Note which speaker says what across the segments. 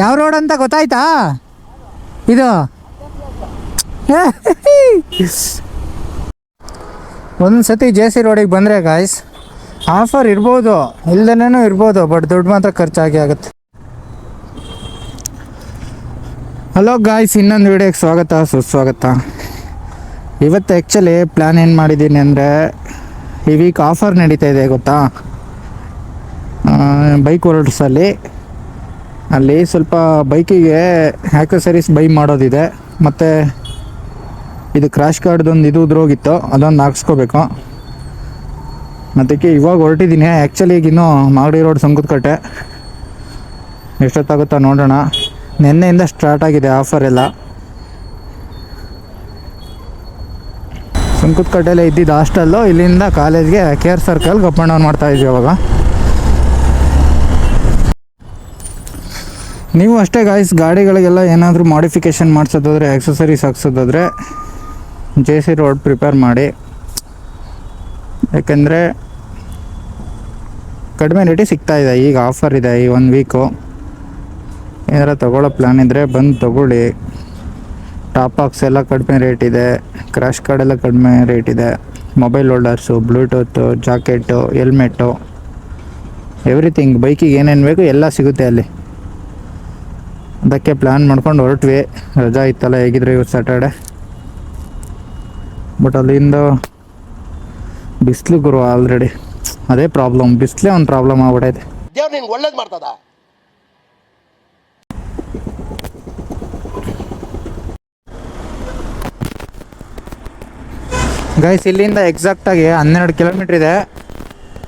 Speaker 1: ಯಾವ ರೋಡ್ ಅಂತ ಗೊತ್ತಾಯ್ತಾ? ಇದು. ಒಂದ್ಸತಿ ಜೆ ಸಿ ರೋಡಿಗೆ ಬಂದರೆ ಗಾಯ್ಸ್ ಆಫರ್ ಇರ್ಬೋದು ಇಲ್ದೇನೂ ಇರ್ಬೋದು ಬಟ್ ದುಡ್ಡು ಮಾತ್ರ ಖರ್ಚಾಗಿ ಆಗುತ್ತೆ. ಹಲೋ ಗಾಯ್ಸ್ ಇನ್ನೊಂದು ವಿಡಿಯೋಗೆ ಸ್ವಾಗತ, ಸುಸ್ವಾಗತ. ಇವತ್ತು ಆ್ಯಕ್ಚುಲಿ ಪ್ಲ್ಯಾನ್ ಏನು ಮಾಡಿದ್ದೀನಿ ಅಂದರೆ ಈ ವೀಕ್ ಆಫರ್ ನಡೀತಾ ಇದೆ ಗೊತ್ತಾ? ಬೈಕ್ ವರ್ಲ್ಡ್ಸಲ್ಲಿ ಅಲ್ಲಿ. ಸ್ವಲ್ಪ ಬೈಕಿಗೆ ಆ್ಯಕ್ಸರೀಸ್ ಬೈ ಮಾಡೋದಿದೆ. ಮತ್ತು ಇದು ಕ್ರಾಶ್ ಕಾರ್ಡ್ದೊಂದು ಇದು ಉದ್ರೋಗಿತ್ತು ಅದೊಂದು ಹಾಕ್ಸ್ಕೋಬೇಕು. ಅದಕ್ಕೆ ಇವಾಗ ಹೊರಟಿದ್ದೀನಿ ಆ್ಯಕ್ಚುಲಿ ಈಗಿನ್ನೂ ಮಾಗಡಿ ರೋಡ್ ಸಂಕುತ್ಕಟ್ಟೆ. ಎಷ್ಟೊತ್ತಾಗುತ್ತಾ ನೋಡೋಣ. ನಿನ್ನೆಯಿಂದ ಸ್ಟಾರ್ಟ್ ಆಗಿದೆ ಆಫರ್ ಎಲ್ಲ. ಸಂಕುತ್ಕಟ್ಟೆಲ್ಲೇ ಇದ್ದಿದ್ದು ಹಾಸ್ಟೆಲ್ಲು ಇಲ್ಲಿಂದ ಕಾಲೇಜ್ಗೆ ಕೆ ಆರ್ ಸರ್ಕಲ್ ಡೌನ್ ಮಾಡ್ತಾ ಇದ್ವಿ ಅವಾಗ. ನೀವು ಅಷ್ಟೇ ಗಾಯ್ಸ್ ಗಾಡಿಗಳಿಗೆಲ್ಲ ಏನಾದರೂ ಮಾಡಿಫಿಕೇಷನ್ ಮಾಡಿಸೋದಾದ್ರೆ ಆಕ್ಸಸರೀಸ್ ಹಾಕ್ಸೋದಾದ್ರೆ ಜೆ ಸಿ ರೋಡ್ ಪ್ರಿಪೇರ್ ಮಾಡಿ. ಯಾಕೆಂದರೆ ಕಡಿಮೆ ರೇಟಿಗೆ ಸಿಗ್ತಾ ಇದೆ, ಈಗ ಆಫರ್ ಇದೆ ಈ ಒಂದು ವೀಕು ಏನಾರ ತೊಗೊಳ್ಳೋ ಪ್ಲ್ಯಾನ್ ಇದ್ದರೆ ಬಂದು ತೊಗೊಳ್ಳಿ. ಟಾಪ್ ಬಾಕ್ಸ್ ಎಲ್ಲ ಕಡಿಮೆ ರೇಟ್ ಇದೆ. ಕ್ರ್ಯಾಶ್ ಕಾರ್ಡ್ ಎಲ್ಲ ಕಡಿಮೆ ರೇಟ್ ಇದೆ. Mobile holders bluetooth jacket helmet everything ಬೈಕಿಗೆ ಏನೇನು ಬೇಕು ಎಲ್ಲ ಸಿಗುತ್ತೆ ಅಲ್ಲಿ. ಅದಕ್ಕೆ ಪ್ಲ್ಯಾನ್ ಮಾಡ್ಕೊಂಡು ಹೊರಟ್ವಿ. ರಜಾ ಇತ್ತಲ್ಲ, ಹೇಗಿದ್ರೆ ಇವತ್ತು ಸ್ಯಾಟರ್ಡೆ ಬಟ್ ಅಲ್ಲಿಂದ ಬಿಸಿಲು ಗುರು ಆಲ್ರೆಡಿ ಅದೇ ಪ್ರಾಬ್ಲಮ್ ಬಿಸಿಲೇ ಒಂದು ಪ್ರಾಬ್ಲಮ್ ಆಗ್ಬಿಟ್ಟೈತೆ
Speaker 2: ಒಳ್ಳೇದು ಮಾಡ್ತದ?
Speaker 1: ಗೈಸ್ ಇಲ್ಲಿಂದ ಎಕ್ಸಾಕ್ಟಾಗಿ ಹನ್ನೆರಡು ಕಿಲೋಮೀಟ್ರ್ ಇದೆ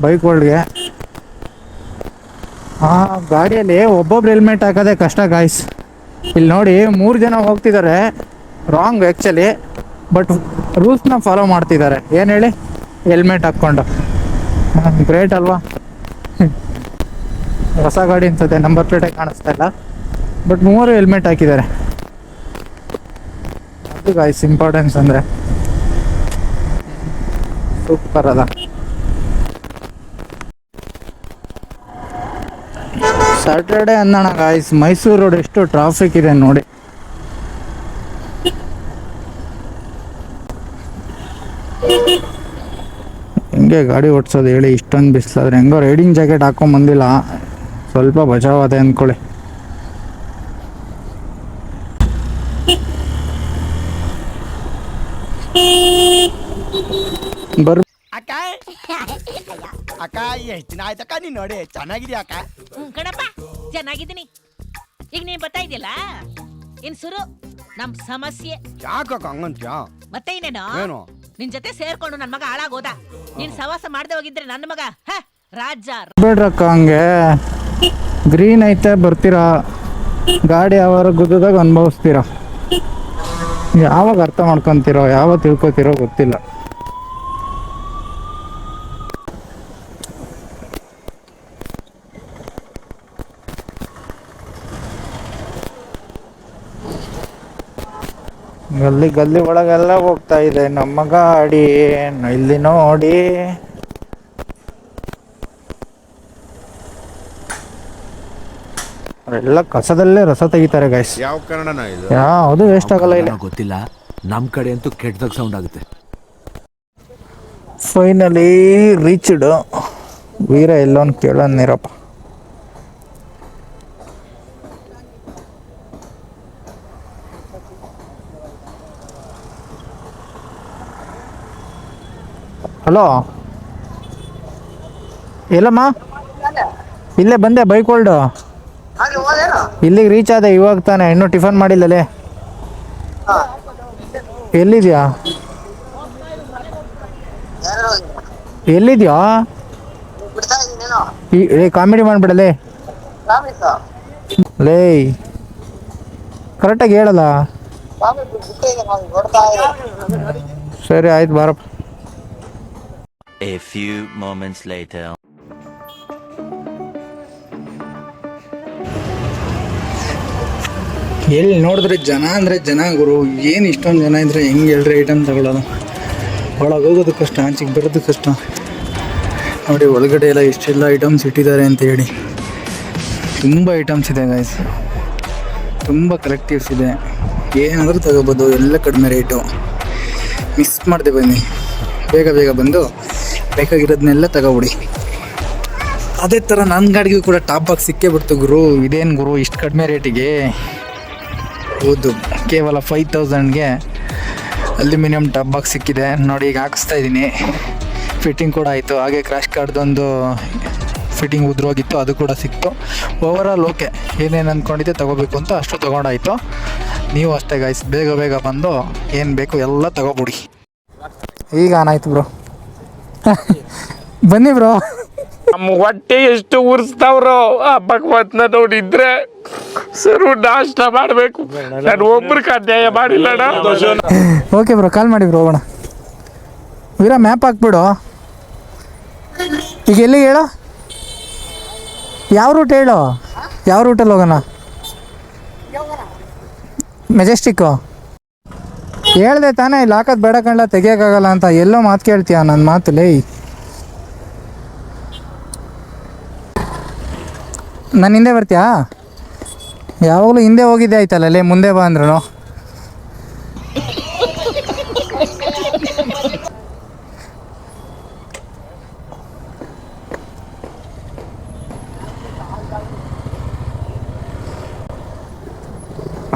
Speaker 1: ಬೈಕ್ ವರ್ಲ್ಡ್ಗೆ ಆ, ಗಾಡಿಯಲ್ಲಿ ಒಬ್ಬೊಬ್ರು ಹೆಲ್ಮೆಟ್ ಹಾಕೋದೆ ಕಷ್ಟ ಗಾಯ್ಸ್ ಇಲ್ಲಿ ನೋಡಿ ಮೂರು ಜನ ಹೋಗ್ತಿದ್ದಾರೆ ರಾಂಗ್ ಆ್ಯಕ್ಚುಲಿ ಬಟ್ ರೂಲ್ಸ್ನ ಫಾಲೋ ಮಾಡ್ತಿದ್ದಾರೆ ಏನು ಹೇಳಿ? ಹೆಲ್ಮೆಟ್ ಹಾಕ್ಕೊಂಡು. ಗ್ರೇಟ್ ಅಲ್ವಾ? ಹೊಸ ಗಾಡಿ ಅನ್ಸುತ್ತೆ. ನಂಬರ್ ಪ್ಲೇಟೇ ಕಾಣಿಸ್ತಾ ಇಲ್ಲ. ಬಟ್ ಮೂವರು ಹೆಲ್ಮೆಟ್ ಹಾಕಿದ್ದಾರೆ. ಅದು ಗಾಯ್ಸ್ ಇಂಪಾರ್ಟೆನ್ಸ್ ಅಂದರೆ. ಸೂಪರ್ ಅದ. ಸ್ಯಾಟರ್ಡೆ ಅಂದಣ ಗಾಯ್ಸ್ ಮೈಸೂರು ರೋಡ್ ಎಷ್ಟು ಟ್ರಾಫಿಕ್ ಇದೆ ನೋಡಿ. ಹೆಂಗೆ ಗಾಡಿ ಓಡಿಸೋದು ಹೇಳಿ, ಇಷ್ಟೊಂದು ಬಿಸಿಲಾದ್ರೆ. ಹೆಂಗೋ ರೈಡಿಂಗ್ ಜಾಕೆಟ್ ಹಾಕೊಂಡ್ ಬಂದಿಲ್ಲ. ಸ್ವಲ್ಪ ಬಚಾವತೆ ಅಂದ್ಕೊಳ್ಳಿ. ಬರ್
Speaker 3: ಅಕ್ಕ? ಅಕ್ಕ ಎಷ್ಟು ದಿನ ಆಯ್ತಕ್ಕ ನೀನ್ ನೋಡಿ ಚೆನ್ನಾಗಿದ್ಯಾ ಅಕ್ಕ?
Speaker 4: ಹ್ಮ್ ಕಣಪ್ಪ ಚೆನ್ನಾಗಿದ್ದೀನಿ. ಈಗ ನೀನ್ ಬರ್ತಾ ಇದೆಯಲ್ಲ ಇನ್ ಸುರು ನಮ್ ಸಮಸ್ಯೆ.
Speaker 3: ಯಾಕಕ್ಕ ಹಂಗಂತ್ಯಾ?
Speaker 4: ಮತ್ತೆ ಇನ್ನೇನು?
Speaker 3: ಏನು?
Speaker 4: ನಿನ್ ಜೊತೆ ಸೇರ್ಕೊಂಡು ನನ್ ಮಗ ಹಾಳಾಗೋದ. ನೀನ್ ಸವಾಸ ಮಾಡ್ದೆ ಹೋಗಿದ್ರೆ ನನ್ನ ಮಗ ಹ ರಾಜ.
Speaker 1: ಬೇಡ್ರಕ್ಕ ಹಂಗೆ. ಗ್ರೀನ್ ಐತೆ ಬರ್ತೀರಾ? ಗಾಡಿ ಯಾವಾಗ ಗುದ್ದದಾಗ ಅನುಭವಿಸ್ತೀರಾ? ಯಾವಾಗ ಅರ್ಥ ಮಾಡ್ಕೊಂತೀರೋ ಯಾವಾಗ ತಿಳ್ಕೊತೀರೋ ಗೊತ್ತಿಲ್ಲ. ಗಲ್ಲಿ ಗಲ್ಲಿ ಒಳಗೆಲ್ಲ ಹೋಗ್ತಾ ಇದೆ. ನಮ್ಮ ಗಾಡಿ ಇಲ್ಲಿ ನೋಡಿ. ಎಲ್ಲ ಕಸದಲ್ಲೇ ರಸ ತೆಗಿತಾರೆ ಗೈಸ್
Speaker 5: ಯಾವ ಕಾರಣನ ಇದು?
Speaker 1: ಯಾವುದು ವೇಸ್ಟ್ ಆಗಲ್ಲ ಇಲ್ಲ.
Speaker 6: ಗೊತ್ತಿಲ್ಲ. ನಮ್ ಕಡೆ ಅಂತೂ ಕೆಟ್ಟದಾಗ ಸೌಂಡ್ ಆಗುತ್ತೆ.
Speaker 1: ಫೈನಲಿ ರೀಚ್ಡ್ ವೀರ ಎಲ್ಲೋನ್ ಕೇಳೋನ್ ಹಲೋ ಎಲ್ಲಮ್ಮ? ಇಲ್ಲೇ ಬಂದೆ, ಬೈಕ್ ಹೋಲ್ಡು. ಇಲ್ಲಿಗೆ ರೀಚ್ ಆದೆ, ಇವಾಗ ತಾನೆ. ಇನ್ನೂ ಟಿಫನ್ ಮಾಡಿಲ್ಲಲೇ ಎಲ್ಲಿದ್ಯಾ? ಎಲ್ಲಿದ್ಯಾ? ಏ, ಕಾಮಿಡಿ ಮಾಡ್ಬಿಡಲೇ ಲೇ. ಕರೆಕ್ಟಾಗಿ ಹೇಳಲ್ಲ. ಸರಿ, ಆಯ್ತು, ಬಾರಪ್ಪ.
Speaker 7: A few moments later.
Speaker 1: ಎಲ್ಲಿ ನೋಡಿದ್ರೆ ಜನ ಅಂದರೆ ಜನ ಗುರು, ಏನು ಇಷ್ಟೊಂದು ಜನ ಇದ್ರೆ ಹೆಂಗೆ ಹೇಳ್ರಿ ಐಟಮ್ ತಗೊಳ್ಳೋದು ಒಳಗೆ ಹೋಗೋದು ಕಷ್ಟ, ಆಚೆಗೆ ಬರೋದು ಕಷ್ಟ. ನೋಡಿ, ಒಳಗಡೆ ಎಲ್ಲ ಎಷ್ಟೆಲ್ಲ ಐಟಮ್ಸ್ ಇಟ್ಟಿದ್ದಾರೆ ಅಂತ ಹೇಳಿ. ತುಂಬ ಐಟಮ್ಸ್ ಇದೆ ಗಾಯ್ಸ್ ತುಂಬ ಕಲೆಕ್ಟಿವ್ಸ್ ಇದೆ. ಏನಾದರೂ ತಗೋಬೋದು, ಎಲ್ಲ ಕಡಿಮೆ ರೇಟು ಮಿಸ್ ಮಾಡಿದೆ ಬನ್ನಿ. ಬೇಗ ಬೇಗ ಬಂದು ಬೇಕಾಗಿರೋದನ್ನೆಲ್ಲ ತಗೋಬಿಡಿ. ಅದೇ ಥರ ನನ್ನ ಗಾಡಿಗೂ ಕೂಡ ಟಾಪ್ ಬಾಕ್ಸ್ ಸಿಕ್ಕೇ ಬಿಡ್ತು ಗುರು. ಇದೇನು ಗುರು, ಇಷ್ಟು ಕಡಿಮೆ ರೇಟಿಗೆ? ಹೌದು, ಕೇವಲ ಫೈವ್ ತೌಸಂಡ್ಗೆ ಅಲ್ಯೂಮಿನಿಯಂ ಟಾಪ್ ಬಾಕ್ಸ್ ಸಿಕ್ಕಿದೆ. ನೋಡಿ, ಈಗ ಹಾಕಿಸ್ತಾ ಇದ್ದೀನಿ. ಫಿಟ್ಟಿಂಗ್ ಕೂಡ ಆಯಿತು. ಹಾಗೆ ಕ್ರಾಶ್ ಕಾರ್ಡ್ದೊಂದು ಫಿಟ್ಟಿಂಗ್ ಉದ್ರೋಗಿತ್ತು, ಅದು ಕೂಡ ಸಿಕ್ತು. ಓವರಾಲ್ ಓಕೆ ಏನೇನು ಅಂದ್ಕೊಂಡಿದ್ದೆ ತೊಗೋಬೇಕು ಅಂತ ಅಷ್ಟು ತೊಗೊಂಡಾಯಿತು. ನೀವು ಅಷ್ಟೇ ಗಾಯ್ಸ್ ಬೇಗ ಬೇಗ ಬಂದು ಏನು ಬೇಕು ಎಲ್ಲ ತಗೋಬಿಡಿ. ಈಗ ಆಯ್ತು ಬ್ರೋ ಬನ್ನಿ ಬ್ರೋ.
Speaker 2: ನಮ್ಮ ಹೊಟ್ಟೆ ಎಷ್ಟು ಉರಿಸ್ತಾವ್ರೋ ಆ ಭಗವತ್ನ ನೋಡಿದ್ರೆ ಸರು ನಾಷ್ಟ ಮಾಡಬೇಕು. ನಾನು ಒಬ್ರಿಗೆ ಅನ್ಯಾಯ ಮಾಡಿಲ್ಲ
Speaker 1: ಓಕೆ ಬ್ರೋ ಕಾಲ್ ಮಾಡಿ ಬ್ರೋ ಹೋಗೋಣ. ವೀರ ಮ್ಯಾಪ್ ಹಾಕ್ಬಿಡು. ಈಗ ಎಲ್ಲಿಗೆ ಹೇಳು? ಯಾವ ರೂಟ್ ಹೇಳು? ಯಾವ ರೂಟಲ್ಲಿ ಹೋಗೋಣ? ಮೆಜೆಸ್ಟಿಕ್ಕು ಹೇಳ್ದೆ ತಾನೇ, ಇಲ್ಲಿ ಹಾಕೋದು ಬೇಡ ಕಂಡ ತೆಗಿಯೋಕ್ಕಾಗಲ್ಲ ಅಂತ. ಎಲ್ಲೋ ಮಾತು ಕೇಳ್ತೀಯ ನನ್ನ ಮಾತು? ಲೇ. ನಾನು ಹಿಂದೆ ಬರ್ತೀಯಾ? ಯಾವಾಗಲೂ ಹಿಂದೆ ಹೋಗಿದ್ದೆ ಆಯ್ತಲ್ಲ, ಲೇ, ಮುಂದೆ ಬಾ ಅಂದ್ರೂ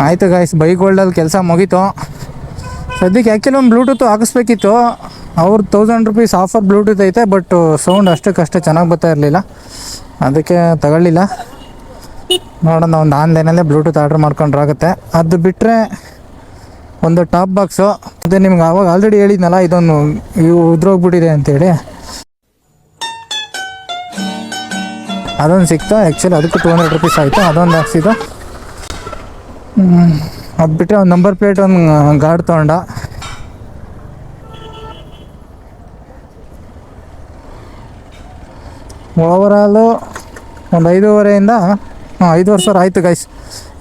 Speaker 1: ಆಯಿತು ಗಾಯ್ಸ್ ಬೈಕ್ ಹೋಲ್ಡಲ್ಲಿ ಕೆಲಸ ಮುಗೀತು. ಸದ್ಯಕ್ಕೆ ಆ್ಯಕ್ಚುಲಿ ಒಂದು ಬ್ಲೂಟೂತ್ ಹಾಕಿಸ್ಬೇಕಿತ್ತು. ಅವ್ರು ತೌಸಂಡ್ ರುಪೀಸ್ ಆಫರ್ ಬ್ಲೂಟೂತ್ ಐತೆ ಬಟ್ ಸೌಂಡ್ ಅಷ್ಟಕ್ಕಷ್ಟೇ ಚೆನ್ನಾಗಿ ಬರ್ತಾ ಇರಲಿಲ್ಲ. ಅದಕ್ಕೆ ತಗೊಳ್ಳಿಲ್ಲ. ನೋಡೋಣ, ಒಂದು ಆನ್ಲೈನಲ್ಲೇ ಬ್ಲೂಟೂತ್ ಆರ್ಡ್ರ್ ಮಾಡ್ಕೊಂಡ್ರಾಗುತ್ತೆ. ಅದು ಬಿಟ್ಟರೆ ಒಂದು ಟಾಪ್ ಬಾಕ್ಸು ಅದೇ ನಿಮ್ಗೆ ಆವಾಗ ಆಲ್ರೆಡಿ ಹೇಳಿದ್ನಲ್ಲ, ಇದೊಂದು ಇವು ಉದ್ರೋಗ್ಬಿಟ್ಟಿದೆ ಅಂತೇಳಿ. ಅದೊಂದು ಸಿಕ್ತು ಆ್ಯಕ್ಚುಲಿ ಅದಕ್ಕೂ ಟೂ ಹಂಡ್ರೆಡ್ ರುಪೀಸ್ ಆಯಿತು, ಅದೊಂದು ಹಾಕ್ಸಿದ್ದು ಅದು ಬಿಟ್ಟರೆ ಒಂದು ನಂಬರ್ ಪ್ಲೇಟ್ ಒಂದು ಗಾರ್ಡ್ ತೊಗೊಂಡ. ಓವರಾಲು ಒಂದು ಐದೂವರೆಯಿಂದ ಹಾಂ ಐದುವರೆ ಸಾವಿರ ಆಯಿತು ಗೈಸ್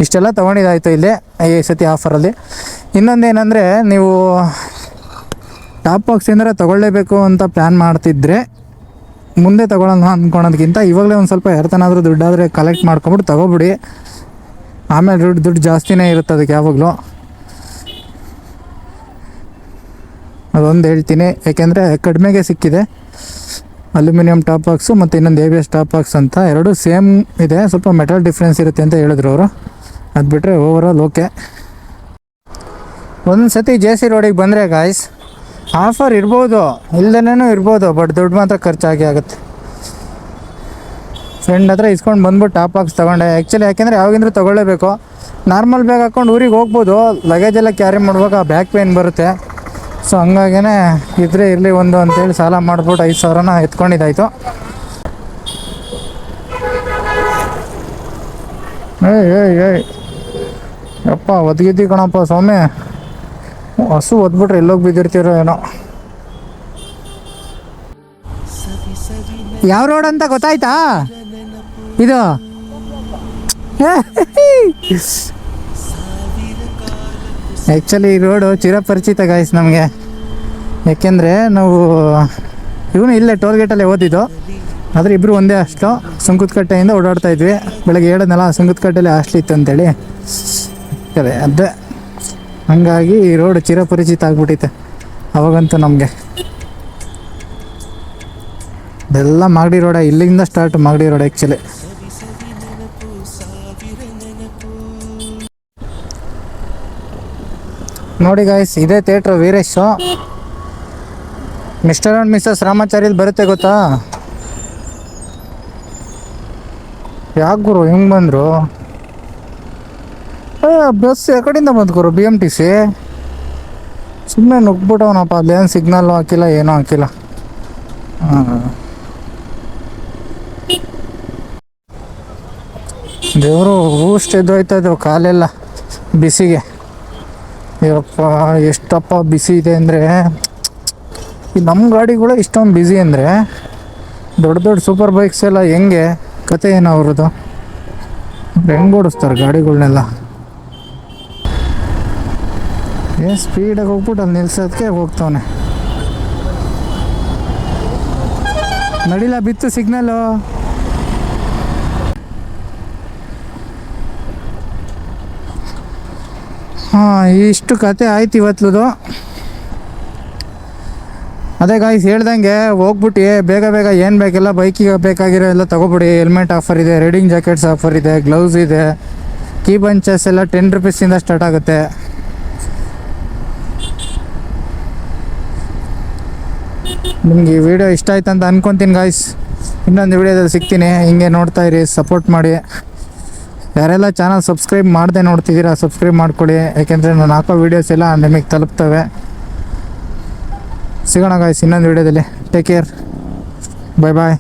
Speaker 1: ಇಷ್ಟೆಲ್ಲ ತೊಗೊಂಡಿದ್ದಾಯಿತು ಇಲ್ಲಿ, ಈ ಸತಿ ಆಫರಲ್ಲಿ ಇನ್ನೊಂದೇನೆಂದರೆ ನೀವು ಟಾಪ್ ಬಾಕ್ಸ್ ಏನಾರ ತೊಗೊಳ್ಳೇಬೇಕು ಅಂತ ಪ್ಲ್ಯಾನ್ ಮಾಡ್ತಿದ್ರೆ, ಮುಂದೆ ತೊಗೊಳ್ಳೋಣ ಅಂದ್ಕೊಳೋದಕ್ಕಿಂತ ಇವಾಗಲೇ ಒಂದು ಸ್ವಲ್ಪ ಎರ್ತನಾದರೂ ದುಡ್ಡಾದರೆ ಕಲೆಕ್ಟ್ ಮಾಡ್ಕೊಂಬಿಟ್ಟು ತೊಗೊಬಿಡಿ. ಆಮೇಲೆ ದುಡ್ಡು ದುಡ್ಡು ಜಾಸ್ತಿನೇ ಇರುತ್ತೆ ಅದಕ್ಕೆ ಯಾವಾಗಲೂ. ಅದೊಂದು ಹೇಳ್ತೀನಿ. ಯಾಕೆಂದರೆ ಕಡಿಮೆಗೆ ಸಿಕ್ಕಿದೆ. ಅಲ್ಯೂಮಿನಿಯಂ ಟಾಪ್ ಬಾಕ್ಸು ಮತ್ತು ಇನ್ನೊಂದು A B S top box ಅಂತ ಎರಡು ಸೇಮ್ ಇದೆ. ಸ್ವಲ್ಪ ಮೆಟಲ್ ಡಿಫ್ರೆನ್ಸ್ ಇರುತ್ತೆ ಅಂತ ಹೇಳಿದ್ರು ಅವರು. ಅದು ಬಿಟ್ಟರೆ ಓವರಾಲ್ ಓಕೆ. ಒಂದು ಸತಿ ಜೆ ಸಿ ರೋಡಿಗೆ ಬಂದರೆ ಗಾಯ್ಸ್ ಆಫರ್ ಇರ್ಬೋದು ಇಲ್ದೇನೂ ಇರ್ಬೋದು ಬಟ್ ದುಡ್ಡು ಮಾತ್ರ ಖರ್ಚಾಗಿ ಆಗುತ್ತೆ. ಫ್ರೆಂಡ್ ಹತ್ರ ಇಸ್ಕೊಂಡು ಬಂದ್ಬಿಟ್ಟು ಟಾಪ್ ಬಾಕ್ಸ್ ತೊಗೊಂಡೆ. ಆ್ಯಕ್ಚುಲಿ ಯಾಕೆಂದರೆ ಯಾವಾಗಿಂದ್ರೂ ತೊಗೊಳ್ಳೇಬೇಕು. ನಾರ್ಮಲ್ ಬ್ಯಾಗ್ ಹಾಕ್ಕೊಂಡು ಊರಿಗೆ ಹೋಗ್ಬೋದು. ಲಗೇಜ್ ಎಲ್ಲ ಕ್ಯಾರಿ ಮಾಡುವಾಗ ಬ್ಯಾಕ್ ಪೇನ್ ಬರುತ್ತೆ. ಸೊ ಹಂಗಾಗೇ ಇದ್ರೆ ಇರಲಿ ಒಂದು ಅಂತೇಳಿ ಸಾಲ ಮಾಡ್ಬಿಟ್ಟು ಐದು ಸಾವಿರನ ಎತ್ಕೊಂಡಿದ್ದಾಯ್ತು. ಏಯ್ ಏಯ್ ಏಯ್. ಯಪ್ಪ, ಒದಗಿದ್ದಿ ಕಣಪ್ಪ ಸ್ವಾಮಿ. ಹಸು ಒದ್ಬಿಟ್ರೆ ಎಲ್ಲೋಗಿ ಬಿದ್ದಿರ್ತೀರೋ ಏನೋ. ಯಾವ ರೋಡ್ ಅಂತ ಗೊತ್ತಾಯ್ತಾ? ಇದು? ಆ್ಯಕ್ಚುಲಿ ಈ ರೋಡು ಚಿರಪರಿಚಿತ ಗಾಯ್ಸ್ ನಮಗೆ. ಯಾಕೆಂದರೆ ನಾವು, ಇವನು ಇಲ್ಲೇ ಟೋಲ್ ಗೇಟಲ್ಲೇ ಓದಿದ್ದು. ಆದರೆ ಇಬ್ಬರು ಒಂದೇ ಅಷ್ಟು. ಸುಂಕುತ್ಕಟ್ಟೆಯಿಂದ ಓಡಾಡ್ತಾ ಇದ್ವಿ. ಬೆಳಗ್ಗೆ ಹೇಳಿದ್ನಲ್ಲ ಸುಂಕುತ್ಕಟ್ಟೆಯಲ್ಲಿ ಹಾಸ್ಟ್ಲ್ ಇತ್ತು ಅಂತೇಳಿ. ಅದೇ ಅದೇ. ಹಂಗಾಗಿ ಈ ರೋಡ್ ಚಿರಪರಿಚಿತ ಆಗ್ಬಿಟ್ಟಿತ್ತು. ಅವಾಗಂತೂ ನಮಗೆ. ಇದೆಲ್ಲ ಮಾಗಡಿ ರೋಡ ಇಲ್ಲಿಂದ ಸ್ಟಾರ್ಟ್ ಮಾಗಡಿ ರೋಡ್ ಆ್ಯಕ್ಚುಲಿ ನೋಡಿ ಗಾಯ್ಸ್ ಇದೇ theatre Veeresh. Mr and Mrs ರಾಮಾಚಾರ್ಯಲ್ಲಿ ಬರುತ್ತೆ ಗೊತ್ತಾ? ಯಾಕೆ ಗುರು ಹೆಂಗೆ ಬಂದರು? ಬಸ್ ಕಡೆಯಿಂದ ಬಂತು ಗುರು ಬಿ ಎಂ ಟಿ ಸಿ ಸುಮ್ಮನೆ ನುಗ್ಬಿಟ್ಟವನಪ್ಪ ಅಲ್ಲೇನು ಸಿಗ್ನಲ್ಲು ಹಾಕಿಲ್ಲ, ಏನೂ ಹಾಕಿಲ್ಲ. ಹಾಂ ದೇವರು ಎದ್ದೋಯ್ತಾ ಇದ್ದೇವೆ ಕಾಲೆಲ್ಲ, ಬಿಸಿಗೆ. ಯಪ್ಪ, ಎಷ್ಟಪ್ಪ ಬಿಸಿ ಇದೆ ಅಂದರೆ, ಈ ನಮ್ಮ ಗಾಡಿಗಳು ಇಷ್ಟೊಂದು ಬಿಸಿ ಅಂದರೆ, ದೊಡ್ಡ ದೊಡ್ಡ ಸೂಪರ್ ಬೈಕ್ಸ್ ಎಲ್ಲ ಹೆಂಗೆ? ಕತೆ ಏನು ಅವ್ರದ್ದು? ಹೆಂಗೆ ಓಡಿಸ್ತಾರೆ ಗಾಡಿಗಳನ್ನೆಲ್ಲ ಏನು ಸ್ಪೀಡಾಗಿ ಹೋಗ್ಬಿಟ್ಟು ಅಲ್ಲಿ ನಿಲ್ಸೋದಕ್ಕೆ ಹೋಗ್ತವನೆ. ನಡಿಲ್ಲ ಬಿತ್ತು ಸಿಗ್ನಲ್ಲು ಹಾಂ, ಇಷ್ಟು ಕತೆ ಆಯ್ತು ಇವತ್ತದು ಅದೇ ಗಾಯ್ಸ್ ಹೇಳ್ದಂಗೆ ಹೋಗ್ಬಿಟ್ಟು ಬೇಗ ಬೇಗ ಏನು ಬೇಕೆಲ್ಲ ಬೈಕಿಗೆ ಬೇಕಾಗಿರೋ ಎಲ್ಲ ತೊಗೊಬಿಡಿ. ಹೆಲ್ಮೆಟ್ ಆಫರ್ ಇದೆ ರೈಡಿಂಗ್ ಜಾಕೆಟ್ಸ್ ಆಫರ್ ಇದೆ ಗ್ಲೌಸ್ ಇದೆ. ಕೀ ಬಂಚಸ್ ಎಲ್ಲ ಟೆನ್ ರುಪೀಸಿಂದ ಸ್ಟಾರ್ಟ್ ಆಗುತ್ತೆ. ನಿಮ್ಗೆ ಈ ವಿಡಿಯೋ ಇಷ್ಟ ಆಯ್ತು ಅಂತ ಅನ್ಕೊತೀನಿ ಗಾಯ್ಸ್ ಇನ್ನೊಂದು ವಿಡಿಯೋದಲ್ಲಿ ಸಿಗ್ತೀನಿ. ಹಿಂಗೆ ನೋಡ್ತಾ ಇರಿ ಸಪೋರ್ಟ್ ಮಾಡಿ. ಯಾರೆಲ್ಲ ಚಾನಲ್ ಸಬ್ಸ್ಕ್ರೈಬ್ ಮಾಡದೆ ನೋಡ್ತಿದ್ದೀರಾ ಸಬ್ಸ್ಕ್ರೈಬ್ ಮಾಡ್ಕೊಳ್ಳಿ ಯಾಕೆಂದರೆ ನಾನು ಹಾಕೋ ವೀಡಿಯೋಸ್ ಎಲ್ಲ ನಿಮಗೆ ತಲುಪ್ತವೆ. ಸಿಗೋಣ ಗಾಯ್ಸ್ ಇನ್ನೊಂದು ವಿಡಿಯೋದಲ್ಲಿ ಟೇಕ್ ಕೇರ್ ಬಾಯ್ ಬಾಯ್